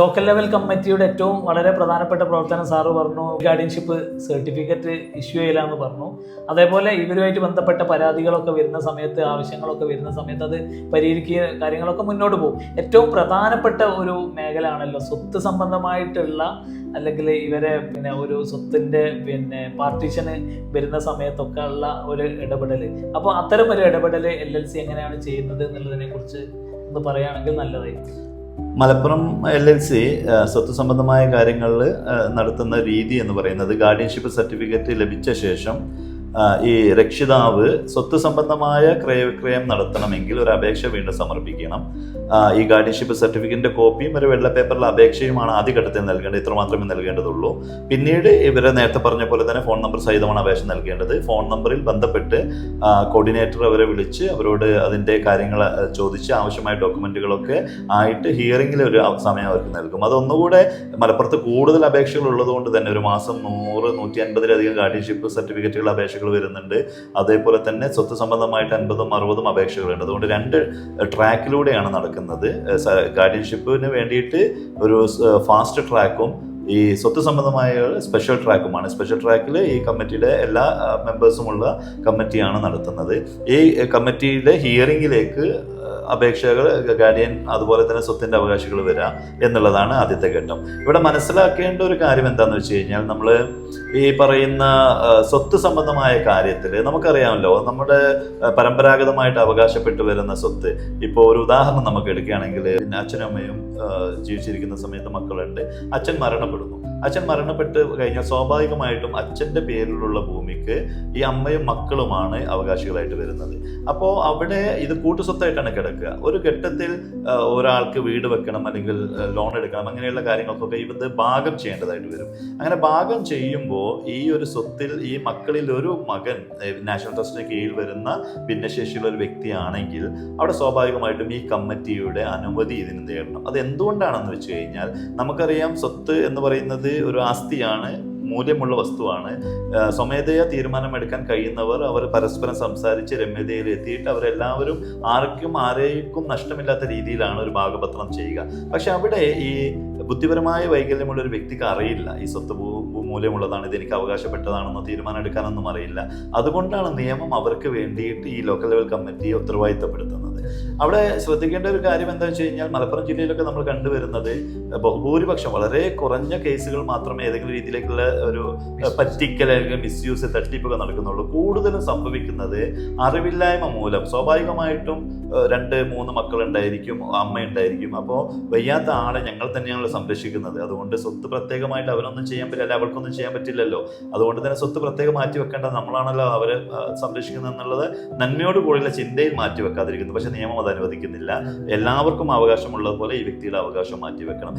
Local level കമ്മിറ്റിയുടെ ഏറ്റവും വളരെ പ്രധാനപ്പെട്ട പ്രവർത്തനം സാറ് പറഞ്ഞു. ഗാർഡിയൻഷിപ്പ് സർട്ടിഫിക്കറ്റ് ഇഷ്യൂ ചെയ്യില്ലാന്ന് പറഞ്ഞു. അതേപോലെ ഇവരുമായിട്ട് ബന്ധപ്പെട്ട പരാതികളൊക്കെ വരുന്ന സമയത്ത് ആവശ്യങ്ങളൊക്കെ വരുന്ന സമയത്ത് അത് പരിഹരിക്കുക കാര്യങ്ങളൊക്കെ മുന്നോട്ട് പോകും. ഏറ്റവും പ്രധാനപ്പെട്ട ഒരു മേഖല ആണല്ലോ സ്വത്ത് സംബന്ധമായിട്ടുള്ള അല്ലെങ്കിൽ ഇവരെ പിന്നെ ഒരു സ്വത്തിന്റെ പിന്നെ പാർട്ടീഷന് വരുന്ന സമയത്തൊക്കെ ഉള്ള ഒരു ഇടപെടൽ അപ്പോൾ അത്തരം ഒരു ഇടപെടൽ എൽ എൽ സി എങ്ങനെയാണ് ചെയ്യുന്നത് എന്നുള്ളതിനെ കുറിച്ച് ഒന്ന് പറയുകയാണെങ്കിൽ നല്ലതായിരിക്കും. മലപ്പുറം എൽ എൽ സി സ്വത്ത് സംബന്ധമായ കാര്യങ്ങളിൽ നടത്തുന്ന രീതി എന്ന് പറയുന്നത് ഗാർഡിയൻഷിപ്പ് സർട്ടിഫിക്കറ്റ് ലഭിച്ച ശേഷം ഈ രക്ഷിതാവ് സ്വത്ത് സംബന്ധമായ ക്രയവിക്രയം നടത്തണമെങ്കിൽ ഒരു അപേക്ഷ വീണ്ടും സമർപ്പിക്കണം. ഈ ഗാർഡിയൻഷിപ്പ് സർട്ടിഫിക്കറ്റിന്റെ കോപ്പിയും ഒരു വെള്ള പേപ്പറിലെ അപേക്ഷയുമാണ് ആദ്യഘട്ടത്തിൽ നൽകേണ്ടത്. ഇത്ര മാത്രമേ നൽകേണ്ടതുള്ളൂ. പിന്നീട് ഇവരെ നേരത്തെ പറഞ്ഞ പോലെ തന്നെ ഫോൺ നമ്പർ സഹിതമാണ് അപേക്ഷ നൽകേണ്ടത്. ഫോൺ നമ്പറിൽ ബന്ധപ്പെട്ട് കോർഡിനേറ്റർ അവരെ വിളിച്ച് അവരോട് അതിന്റെ കാര്യങ്ങൾ ചോദിച്ച് ആവശ്യമായ ഡോക്യുമെന്റുകളൊക്കെ ആയിട്ട് ഹിയറിംഗിൽ ഒരു സമയം അവർക്ക് നൽകും. അതൊന്നുകൂടെ മലപ്പുറത്ത് കൂടുതൽ അപേക്ഷകൾ ഉള്ളതുകൊണ്ട് തന്നെ ഒരു മാസം നൂറ് നൂറ്റി അൻപതിലധികം ഗാർഡിയൻഷിപ്പ് സർട്ടിഫിക്കറ്റുകൾ അപേക്ഷകൾ വരുന്നുണ്ട്. അതേപോലെ തന്നെ സ്വത്ത് സംബന്ധമായിട്ട് അൻപതും അറുപതും അപേക്ഷകളുണ്ട് അതുകൊണ്ട് രണ്ട് ട്രാക്കിലൂടെയാണ് നടക്കുന്നത്. ഗാർഡിയൻഷിപ്പിന് വേണ്ടിയിട്ട് ഒരു ഫാസ്റ്റ് ട്രാക്കും ഈ സ്വത്ത് സംബന്ധമായ സ്പെഷ്യൽ ട്രാക്കുമാണ്. സ്പെഷ്യൽ ട്രാക്കിൽ ഈ കമ്മിറ്റിയുടെ എല്ലാ മെമ്പേഴ്സുമുള്ള കമ്മിറ്റിയാണ് നടത്തുന്നത്. ഈ കമ്മിറ്റിയുടെ ഹിയറിംഗിലേക്ക് അപേക്ഷകൾ ഗാർഡിയൻ അതുപോലെ തന്നെ സ്വത്തിന്റെ അവകാശികൾ വരാം എന്നുള്ളതാണ് ആദ്യത്തെ ഘട്ടം. ഇവിടെ മനസ്സിലാക്കേണ്ട ഒരു കാര്യം എന്താണെന്ന് വെച്ച് കഴിഞ്ഞാൽ നമ്മൾ ഈ പറയുന്ന സ്വത്ത് സംബന്ധമായ കാര്യത്തിൽ നമുക്കറിയാമല്ലോ നമ്മുടെ പരമ്പരാഗതമായിട്ട് അവകാശപ്പെട്ടു വരുന്ന സ്വത്ത്. ഇപ്പോൾ ഒരു ഉദാഹരണം നമുക്ക് എടുക്കുകയാണെങ്കിൽ പിന്നെ അച്ഛനും അമ്മയും ജീവിച്ചിരിക്കുന്ന സമയത്ത് മക്കളുണ്ട്. അച്ഛൻ മരണപ്പെടുന്നു. അച്ഛൻ മരണപ്പെട്ട് കഴിഞ്ഞാൽ സ്വാഭാവികമായിട്ടും അച്ഛന്റെ പേരിലുള്ള ഭൂമിക്ക് ഈ അമ്മയും മക്കളുമാണ് അവകാശികളായിട്ട് വരുന്നത്. അപ്പോൾ അവിടെ ഇത് കൂട്ടുസ്വത്തായിട്ടാണ് കിടക്കുക. ഒരു ഘട്ടത്തിൽ ഒരാൾക്ക് വീട് വെക്കണം അല്ലെങ്കിൽ ലോൺ എടുക്കണം അങ്ങനെയുള്ള കാര്യങ്ങൾക്കൊക്കെ ഇത് ഭാഗം ചെയ്യേണ്ടതായിട്ട് വരും. അങ്ങനെ ഭാഗം ചെയ്യുമ്പോൾ ഈ ഒരു സ്വത്തിൽ ഈ മക്കളിൽ ഒരു മകൻ നാഷണൽ ട്രസ്റ്റിന് കീഴിൽ വരുന്ന ഭിന്നശേഷിയുള്ള ഒരു വ്യക്തിയാണെങ്കിൽ അവിടെ സ്വാഭാവികമായിട്ടും ഈ കമ്മിറ്റിയുടെ അനുമതി ഇതിന് നേടണം. അത് എന്തുകൊണ്ടാണെന്ന് വെച്ച് കഴിഞ്ഞാൽ നമുക്കറിയാം സ്വത്ത് എന്ന് പറയുന്നത് ഒരു ആസ്തിയാണ് മൂല്യമുള്ള വസ്തുവാണ്. സ്വമേധയാ തീരുമാനമെടുക്കാൻ കഴിയുന്നവർ അവർ പരസ്പരം സംസാരിച്ച് രമ്യതയിൽ എത്തിയിട്ട് അവരെല്ലാവരും ആർക്കും ആരേക്കും നഷ്ടമില്ലാത്ത രീതിയിലാണ് ഒരു ഭാഗപത്രം ചെയ്യുക. പക്ഷെ അവിടെ ഈ ബുദ്ധിപരമായ വൈകല്യമുള്ള ഒരു വ്യക്തിക്ക് അറിയില്ല. ഈ സ്വത്ത് മൂല്യമുള്ളതാണ് ഇത് എനിക്ക് അവകാശപ്പെട്ടതാണെന്നോ തീരുമാനം എടുക്കാനൊന്നും അറിയില്ല. അതുകൊണ്ടാണ് നിയമം അവർക്ക് വേണ്ടിയിട്ട് ഈ ലോക്കൽ ലെവൽ കമ്മിറ്റി ഉത്തരവാദിത്തപ്പെടുത്തുന്നത്. അവിടെ ശ്രദ്ധിക്കേണ്ട ഒരു കാര്യം എന്താ വെച്ച് കഴിഞ്ഞാൽ മലപ്പുറം ജില്ലയിലൊക്കെ നമ്മൾ കണ്ടുവരുന്നത് ബഹുഭൂരിപക്ഷം വളരെ കുറഞ്ഞ കേസുകൾ മാത്രമേ ഏതെങ്കിലും രീതിയിലേക്കുള്ള ഒരു പറ്റിക്കൽ അല്ലെങ്കിൽ മിസ്യൂസ് തട്ടിപ്പൊക്കെ നടക്കുന്നുള്ളൂ. കൂടുതലും സംഭവിക്കുന്നത് അറിവില്ലായ്മ മൂലം. സ്വാഭാവികമായിട്ടും രണ്ട് മൂന്ന് മക്കൾ ഉണ്ടായിരിക്കും അമ്മ ഉണ്ടായിരിക്കും അപ്പോൾ വയ്യാത്ത ആളെ ഞങ്ങൾ തന്നെയാണല്ലോ സംരക്ഷിക്കുന്നത്. അതുകൊണ്ട് സ്വത്ത് പ്രത്യേകമായിട്ട് അവരൊന്നും ചെയ്യാൻ പറ്റില്ല അവൾക്കൊന്നും ചെയ്യാൻ പറ്റില്ലല്ലോ. അതുകൊണ്ട് തന്നെ സ്വത്ത് പ്രത്യേകം മാറ്റി വെക്കേണ്ടത് നമ്മളാണല്ലോ അവരെ സംരക്ഷിക്കുന്നത് എന്നുള്ളത് നന്മയോട് കൂടിയുള്ള ചിന്തയിൽ മാറ്റി വെക്കാതിരിക്കുന്നു പക്ഷേ നിയമം അത് അനുവദിക്കുന്നില്ല. എല്ലാവർക്കും അവകാശമുള്ളതുപോലെ ഈ വ്യക്തിയുടെ അവകാശം മാറ്റി വെക്കണം.